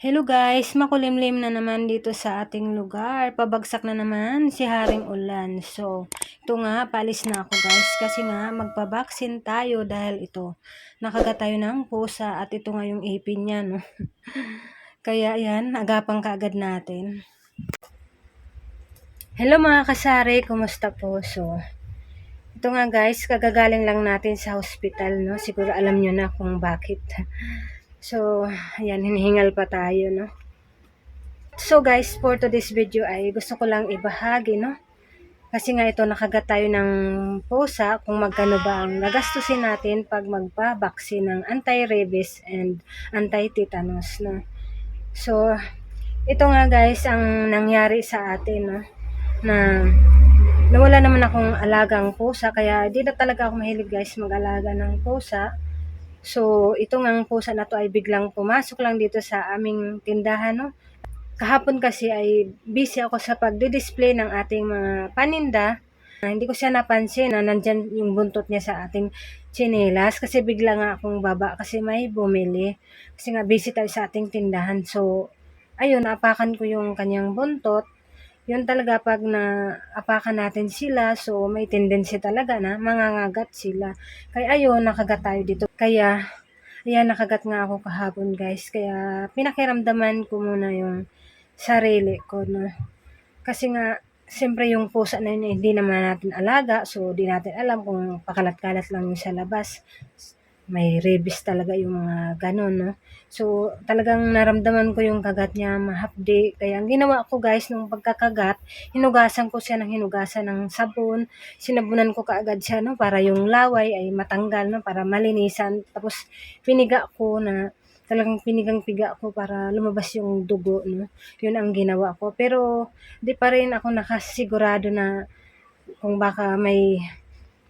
Hello guys, makulimlim na naman dito sa ating lugar. Pabagsak na naman si Haring Ulan. So, ito nga, palis na ako guys. Kasi nga, magpabaksin tayo dahil ito, nakagat tayo ng pusa at ito nga yung ipin niya, no? Kaya yan, agapang kaagad natin. Hello mga kasari, kumusta po? So, ito nga guys, kagagaling lang natin sa hospital, no? Siguro alam nyo na kung bakit. So, ayan, hinihingal pa tayo, no? So guys, for today's video ay gusto ko lang ibahagi, no? Kasi nga ito, nakagat tayo ng pusa kung magkano ba ang nagastusin natin pag magpa-vaccine ng anti-rabies and anti-tetanus, no? So, ito nga guys, ang nangyari sa atin, no? Na nawala naman akong alagang pusa, kaya di na talaga ako mahilig guys mag-alaga ng pusa. So, ito nga ang pusa na to ay biglang pumasok lang dito sa aming tindahan, no? Kahapon kasi ay busy ako sa pagdi-display ng ating mga paninda. Ah, hindi ko siya napansin na nandyan yung buntot niya sa ating chinelas kasi bigla nga akong baba kasi may bumili. Kasi nga busy tayo sa ating tindahan. So, ayun, naapakan ko yung kanyang buntot. Yun talaga pag na apakan natin sila, so may tendency talaga na mangangagat sila. Kaya ayun, nakagat tayo dito. Kaya, ayan, nakagat nga ako kahapon guys. Kaya pinakiramdaman ko muna yung sarili ko na kasi nga siyempre yung pusa na yun eh, hindi naman natin alaga so di natin alam kung pakalat-kalat lang yung sa labas may rabies talaga yung mga ganun no so talagang naramdaman ko yung kagat niya mahapdi kaya ang ginawa ko guys nung pagkakagat hinugasan ko siya ng hinugasan ng sabon sinabunan ko kaagad siya no para yung laway ay matanggal no para malinisan tapos piniga ko na talagang pinigang-piga ko para lumabas yung dugo, no? Yun ang ginawa ko. Pero, di pa rin ako nakasigurado na kung baka may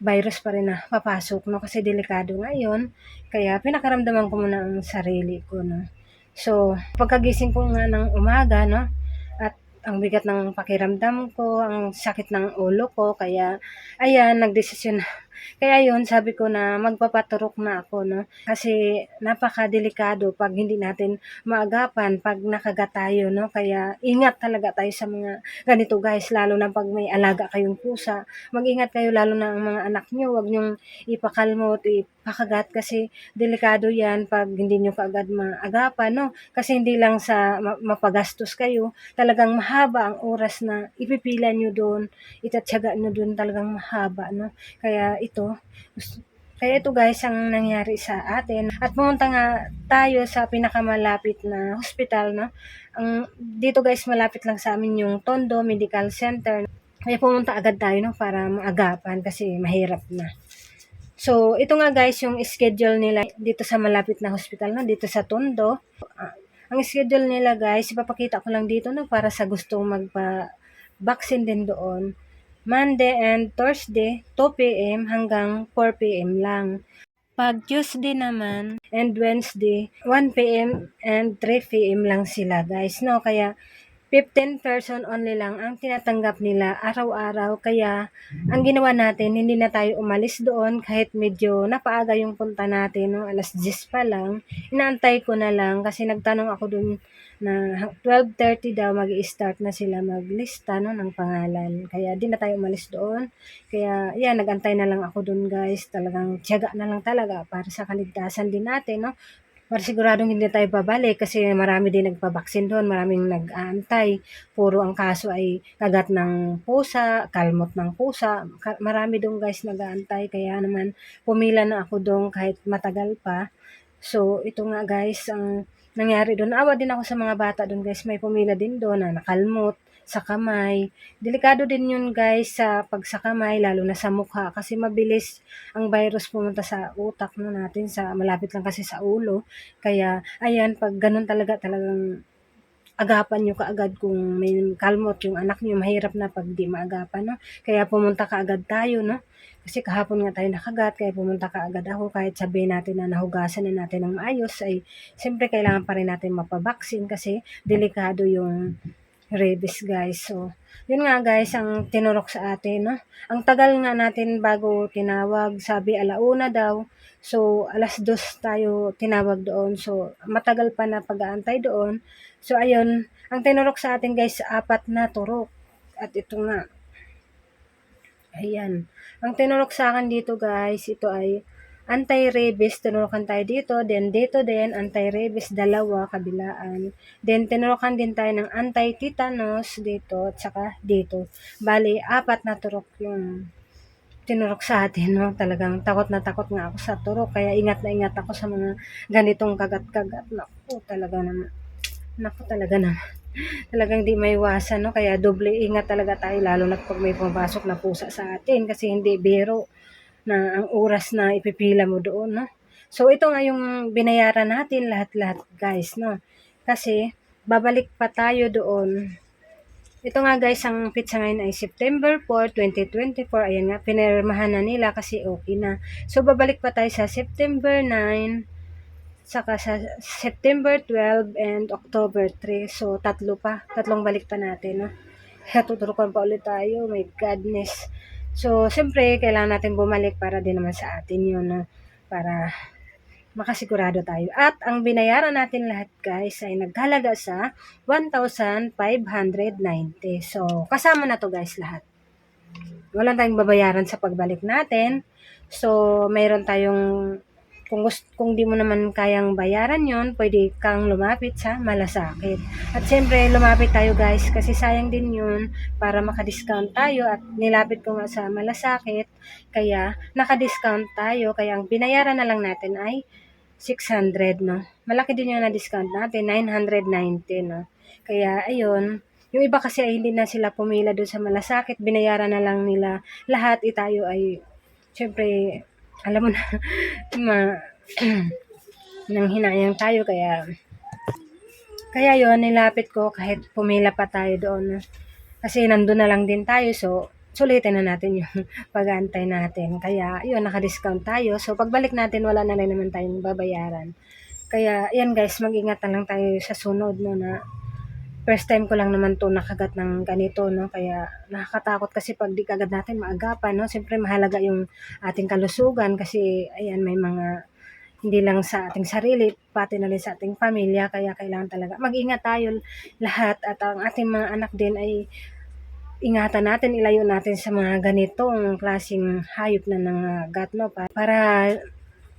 virus pa rin na papasok, no? Kasi delikado nga yun. Kaya, pinakaramdaman ko muna ang sarili ko, no? So, pagkagising ko nga ng umaga, no? At ang bigat ng pakiramdam ko, ang sakit ng ulo ko, kaya, ayan, nagdesisyon kaya yun, sabi ko na magpapaturok na ako, no? Kasi napakadelikado pag hindi natin maagapan pag nakagat tayo, no? Kaya ingat talaga tayo sa mga ganito guys, lalo na pag may alaga kayong pusa. Mag-ingat kayo lalo na ang mga anak nyo, wag nyong ipakalmot, ipakagat kasi delikado yan pag hindi nyo kaagad maagapan, no? Kasi hindi lang sa ma- mapagastos kayo, talagang mahaba ang oras na ipipila nyo doon, itatsaga nyo doon talagang mahaba, no? Kaya ito, kaya ito guys ang nangyari sa atin. At pumunta nga tayo sa pinakamalapit na hospital, no? Ang, dito guys, malapit lang sa amin yung Tondo Medical Center. Kaya pumunta agad tayo, no? Para maagapan kasi mahirap na. So, ito nga guys, yung schedule nila dito sa malapit na hospital, no? Dito sa Tondo. Ah, ang schedule nila guys, ipapakita ko lang dito, no? Para sa gustong magpa-vaccine din doon. Monday and Thursday, 2 p.m. hanggang 4 p.m. lang. Pag Tuesday naman and Wednesday, 1 p.m. and 3 p.m. lang sila guys, no? Kaya 15 person only lang ang tinatanggap nila araw-araw. Kaya ang ginawa natin, hindi na tayo umalis doon kahit medyo napaaga yung punta natin, no? alas 10 pa lang. Inaantay ko na lang kasi nagtanong ako doon na 12.30 daw mag start na sila maglista no, ng pangalan. Kaya di na tayo umalis doon. Kaya yan, nagantay na lang ako doon guys. Talagang tiyaga na lang talaga para sa kaligtasan din natin. No? para siguradong hindi tayo babalik kasi marami din nagpabaksin doon, maraming nag-aantay. Puro ang kaso ay kagat ng pusa, kalmot ng pusa. Marami doon guys nag-aantay kaya naman pumila na ako doon kahit matagal pa. So ito nga guys ang nangyari doon. Awa din ako sa mga bata doon guys, may pumila din doon na nakalmot sa kamay. Delikado din yun guys sa pag sa kamay, lalo na sa mukha kasi mabilis ang virus pumunta sa utak no natin, sa malapit lang kasi sa ulo. Kaya ayan, pag ganun talaga talagang agapan nyo kaagad kung may kalmot yung anak nyo, mahirap na pag di maagapan, no? Kaya pumunta kaagad tayo, no? Kasi kahapon nga tayo nakagat, kaya pumunta kaagad ako kahit sabihin natin na nahugasan na natin ng maayos, ay siyempre kailangan pa rin natin mapabaksin kasi delikado yung rabies guys. So, yun nga guys, ang tinurok sa atin, no? Ang tagal nga natin bago tinawag, sabi alauna daw. So, alas dos tayo tinawag doon. So, matagal pa na pag-aantay doon. So, ayun, ang tinurok sa atin guys, apat na turok. At ito nga. Ayan. Ang tinurok sa akin dito guys, ito ay anti-rabies, tinurukan tayo dito. Then, dito din, anti-rabies, dalawa, kabilaan. Then, tinurukan din tayo ng anti-tetanus dito, at saka dito. Bali, apat na turok yung tinurok sa atin, no? Talagang takot na takot nga ako sa turok. Kaya ingat na ingat ako sa mga ganitong kagat-kagat. Naku, talaga naman. Naku, talaga naman. Talagang di maiwasan, no? Kaya doble ingat talaga tayo, lalo na pag may pumapasok na pusa sa atin. Kasi hindi biro na ang oras na ipipila mo doon, no? So, ito nga yung binayaran natin lahat-lahat, guys, no? Kasi, babalik pa tayo doon ito nga guys, ang pizza ngayon ay September 4, 2024. Ayan nga, pinirmahan na nila kasi okay na. So, babalik pa tayo sa September 9, saka sa September 12 and October 3. So, tatlo pa. Tatlong balik pa natin, no? Tuturukan pa ulit tayo. My godness. So, siyempre, kailangan natin bumalik para din naman sa atin yun, no? Para makasigurado tayo. At ang binayaran natin lahat guys ay naghalaga sa 1,590. So, kasama na to guys lahat. Wala tayong babayaran sa pagbalik natin. So, mayroon tayong kung gusto, kung di mo naman kayang bayaran yon pwede kang lumapit sa malasakit. At siyempre, lumapit tayo guys kasi sayang din yun para makadiscount tayo at nilapit ko nga sa malasakit kaya nakadiscount tayo kaya ang binayaran na lang natin ay 600 no. Malaki din yung na-discount natin, 990 no. Kaya ayun, yung iba kasi ay hindi na sila pumila doon sa malasakit, binayaran na lang nila lahat, itayo ay syempre alam mo na, ma, nang hinayang tayo, kaya, kaya yon nilapit ko kahit pumila pa tayo doon. Kasi nandun na lang din tayo, so, sulitin na natin yung pag-aantay natin. Kaya, yun, naka-discount tayo. So, pagbalik natin, wala na rin naman tayong babayaran. Kaya, yan guys, mag-ingat na lang tayo sa sunod, no, na first time ko lang naman to nakagat ng ganito, no? Kaya nakakatakot kasi pag di kagad natin maagapan, no? Siyempre mahalaga yung ating kalusugan kasi ayan may mga hindi lang sa ating sarili, pati na rin sa ating pamilya, kaya kailangan talaga mag-ingat tayo lahat at ang ating mga anak din ay ingatan natin, ilayo natin sa mga ganitong klaseng hayop na nangagat, no? Pa- Para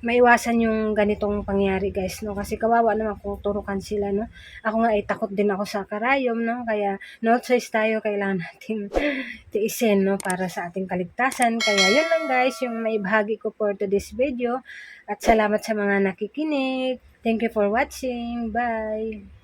maiwasan yung ganitong pangyari guys no? Kasi kawawa naman kung turukan sila no? Ako nga ay takot din ako sa karayom no? Kaya no choice tayo kailangan natin tiisin no? Para sa ating kaligtasan. Kaya yun lang guys yung maibahagi ko for today's video. At salamat sa mga nakikinig. Thank you for watching. Bye